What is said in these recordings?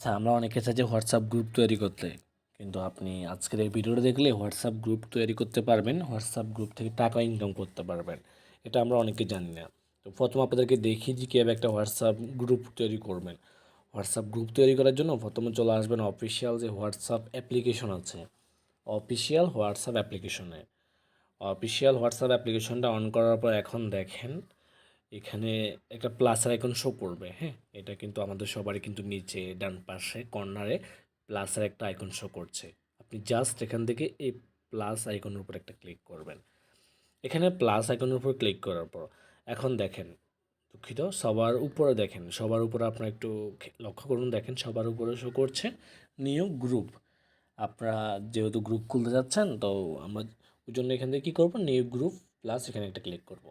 আচ্ছা আমরা অনেকে চাই যে হোয়াটসঅ্যাপ গ্রুপ তৈরি করতে। কিন্তু আপনি আজকের এই ভিডিওটা দেখলে হোয়াটসঅ্যাপ গ্রুপ তৈরি করতে পারবেন হোয়াটসঅ্যাপ গ্রুপ থেকে টাকা ইনকাম করতে পারবেন। এটা আমরা অনেকে জানি না। তো প্রথম আপনাদেরকে দেখি যে কীভাবে একটা হোয়াটসঅ্যাপ গ্রুপ তৈরি করবেন। হোয়াটসঅ্যাপ গ্রুপ তৈরি করার জন্য প্রথমে চলে আসবেন অফিসিয়াল যে হোয়াটসঅ্যাপ অ্যাপ্লিকেশন আছে। অফিসিয়াল হোয়াটসঅ্যাপ অ্যাপ্লিকেশনে অফিসিয়াল হোয়াটসঅ্যাপ অ্যাপ্লিকেশনটা অন করার পর এখন দেখেন এখানে একটা প্লাসের আইকন শো করবে হ্যাঁ? এটা কিন্তু আমাদের সবারই কিন্তু নিচে ডান পাশে কর্নারে প্লাসের একটা আইকন শো করছে। আপনি জাস্ট এখান থেকে এই প্লাস আইকনের উপর একটা ক্লিক করবেন। এখানে প্লাস আইকনের উপর ক্লিক করার পর, এখন দেখেন, দুঃখিত, সবার উপরে দেখেন, সবার উপরে আপনারা একটু লক্ষ্য করুন, দেখেন, সবার উপরে শো করছে নিউ গ্রুপ আপনারা যেহেতু গ্রুপ খুলতে যাচ্ছেন, তো আমরা ওই জন্য এখান থেকে কী করব? নিউ গ্রুপ প্লাস এখানে একটা ক্লিক করব।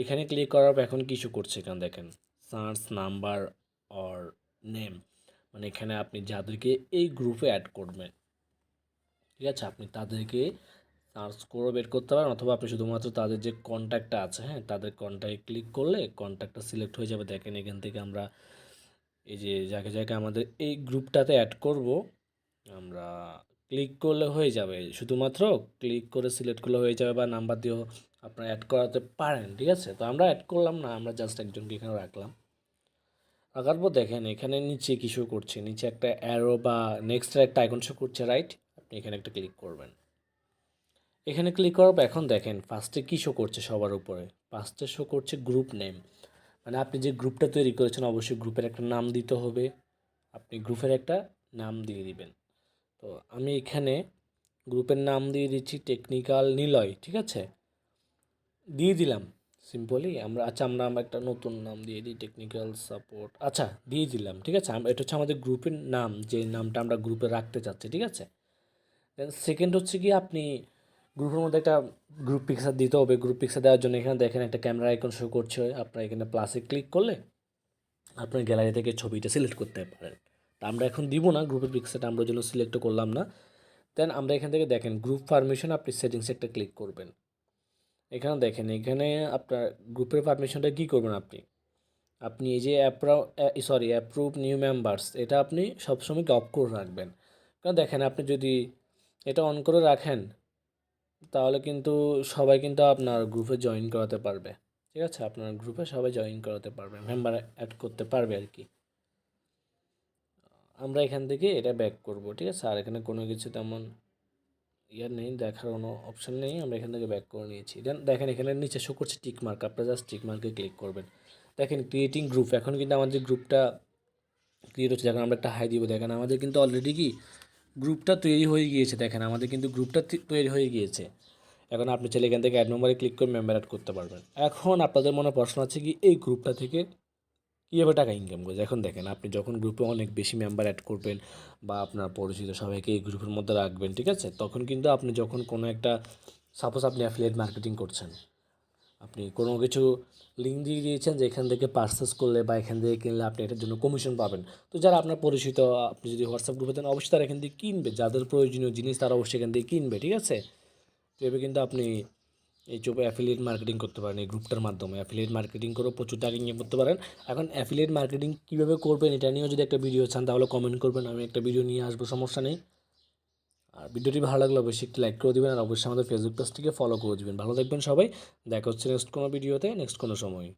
এখানে ক্লিক করার পর এখন কিছু করছে এখানে দেখেন সার্চ নাম্বার অর নেম মানে এখানে আপনি যাদেরকে এই গ্রুপে অ্যাড করবেন, ঠিক আছে? আপনি তাদেরকে সার্চ করে বের করতে পারেন, অথবা আপনি শুধুমাত্র তাদের যে কন্ট্যাক্টটা আছে হ্যাঁ তাদের কন্ট্যাক্টে ক্লিক করলে কন্ট্যাক্টটা সিলেক্ট হয়ে যাবে। দেখেন এখান থেকে আমরা এই যে যাকে যাকে আমাদের এই গ্রুপটাতে অ্যাড করব, আমরা ক্লিক করলে হয়ে যাবে। শুধুমাত্র ক্লিক করে সিলেক্ট করলে হয়ে যাবে বা নাম্বার দিয়েও আপনারা অ্যাড করাতে পারেন, ঠিক আছে? তো আমরা অ্যাড করলাম না, আমরা জাস্ট একজনকে এখানে রাখলাম। রাখার পর দেখেন, এখানে নিচে কিছু করছে? নিচে একটা অ্যারো বা নেক্সট একটা আইকন শো করছে রাইট আপনি এখানে একটা ক্লিক করবেন। এখানে ক্লিক করার পর এখন দেখেন ফার্স্টে কী শো করছে সবার উপরে? ফার্স্টে শো করছে গ্রুপ নেম মানে আপনি যে গ্রুপটা তৈরি করেছেন, অবশ্যই গ্রুপের একটা নাম দিতে হবে। আপনি গ্রুপের একটা নাম দিয়ে দিবেন। তো আমি এখানে গ্রুপের নাম দিয়ে দিচ্ছি টেকনিক্যাল নিলয়, ঠিক আছে? দিয়ে দিলাম, সিম্পলি আমরা আচ্ছা আমরা আমরা একটা নতুন নাম দিয়ে দিই, টেকনিক্যাল সাপোর্ট আচ্ছা দিয়ে দিলাম, ঠিক আছে? এটা হচ্ছে আমাদের গ্রুপের নাম, যে নামটা আমরা গ্রুপে রাখতে চাচ্ছি, ঠিক আছে? দেন সেকেন্ড হচ্ছে কি, আপনি গ্রুপের মধ্যে একটা গ্রুপ পিকচার দিতে হবে গ্রুপ পিকচার দেওয়ার জন্য এখানে দেখেন একটা ক্যামেরা আইকন শো করছে, আপনার এখানে প্লাসে ক্লিক করলে আপনার গ্যালারি থেকে ছবিটা সিলেক্ট করতে পারেন। তা আমরা এখন দিব না গ্রুপের পিকচারটা আমরা জন্য সিলেক্ট করলাম না। দেন আমরা এখান থেকে দেখেন গ্রুপ পারমিশন আপনি সেটিংসে একটা ক্লিক করবেন। এখানে দেখেন, এখানে আপনার গ্রুপের পারমিশনটা কী করবেন আপনি? আপনি এই যে অ্যাপ্রা সরি অ্যাপ্রুভ নিউ মেম্বার্স এটা আপনি সবসময় অফ করে রাখবেন? কারণ দেখেন, আপনি যদি এটা অন করে রাখেন, তাহলে কিন্তু সবাই কিন্তু আপনার গ্রুপে জয়েন করাতে পারবে। ঠিক আছে? আপনার গ্রুপে সবাই জয়েন করাতে পারবে মেম্বার অ্যাড করতে পারবে আর কি। আমরা এখান থেকে এটা ব্যাক করব, ঠিক আছে? আর এখানে কোনো কিছু তেমন ইয়ার নেই, দেখার কোনো অপশান নেই, আমরা এখান থেকে ব্যাক করে নিয়েছি। দেন দেখেন এখানে নিচে শো করছে টিক মার্ক আপনারা জাস্ট টিক মার্কে ক্লিক করবেন। দেখেন ক্রিয়েটিং গ্রুপ এখন কিন্তু আমাদের গ্রুপটা ক্রিয়েট হচ্ছে। দেখেন আমরা একটা হাই দিব, দেখেন আমাদের কিন্তু অলরেডি কি গ্রুপটা তৈরি হয়ে গিয়েছে। দেখেন আমাদের কিন্তু গ্রুপটা তৈরি হয়ে গিয়েছে। এখন আপনি চাইলে এখান থেকে অ্যাড নম্বরে ক্লিক করে মেম্বার অ্যাড করতে পারবেন। এখন আপনাদের মনে প্রশ্ন আছে কি, এই গ্রুপটা থেকে কীভাবে টাকা ইনকাম করছে? এখন দেখেন, আপনি যখন গ্রুপে অনেক বেশি মেম্বার অ্যাড করবেন বা আপনার পরিচিত সবাইকে এই গ্রুপের মধ্যে রাখবেন, ঠিক আছে? তখন কিন্তু আপনি যখন কোনো একটা সাপোজ আপনি অ্যাফিলিয়েট মার্কেটিং করছেন, আপনি কোনো কিছু লিঙ্ক দিয়ে দিয়েছেন যে এখান থেকে পার্সেস করলে বা এখান থেকে কিনলে আপনি এটার জন্য কমিশন পাবেন। তো যারা আপনার পরিচিত, আপনি যদি হোয়াটসঅ্যাপ গ্রুপে দেন, অবশ্যই তারা এখান থেকে কিনবে। যাদের প্রয়োজনীয় জিনিস তারা অবশ্যই এখান থেকে কিনবে, ঠিক আছে? তো এভাবে কিন্তু আপনি এই চোপে অ্যাফিলিয়েট মার্কেটিং করতে পারেন, এই গ্রুপটার মাধ্যমে অ্যাফিলিয়েট মার্কেটিং করেও প্রচুর টাকা ইনকাম করতে পারেন। এখন অ্যাফিলিয়েট মার্কেটিং কীভাবে করবেন এটা নিয়েও যদি একটা ভিডিও চান, তাহলে কমেন্ট করবেন, আমি একটা ভিডিও নিয়ে আসব, সমস্যা নেই। আর ভিডিওটি ভালো লাগলে অবশ্যই একটি লাইক করে দেবেন, আর অবশ্যই আমাদের ফেসবুক পেজটিকে ফলো করে দেবেন। ভালো থাকবেন সবাই, দেখা হচ্ছে নেক্সট কোনো ভিডিওতে নেক্সট কোনো সময়।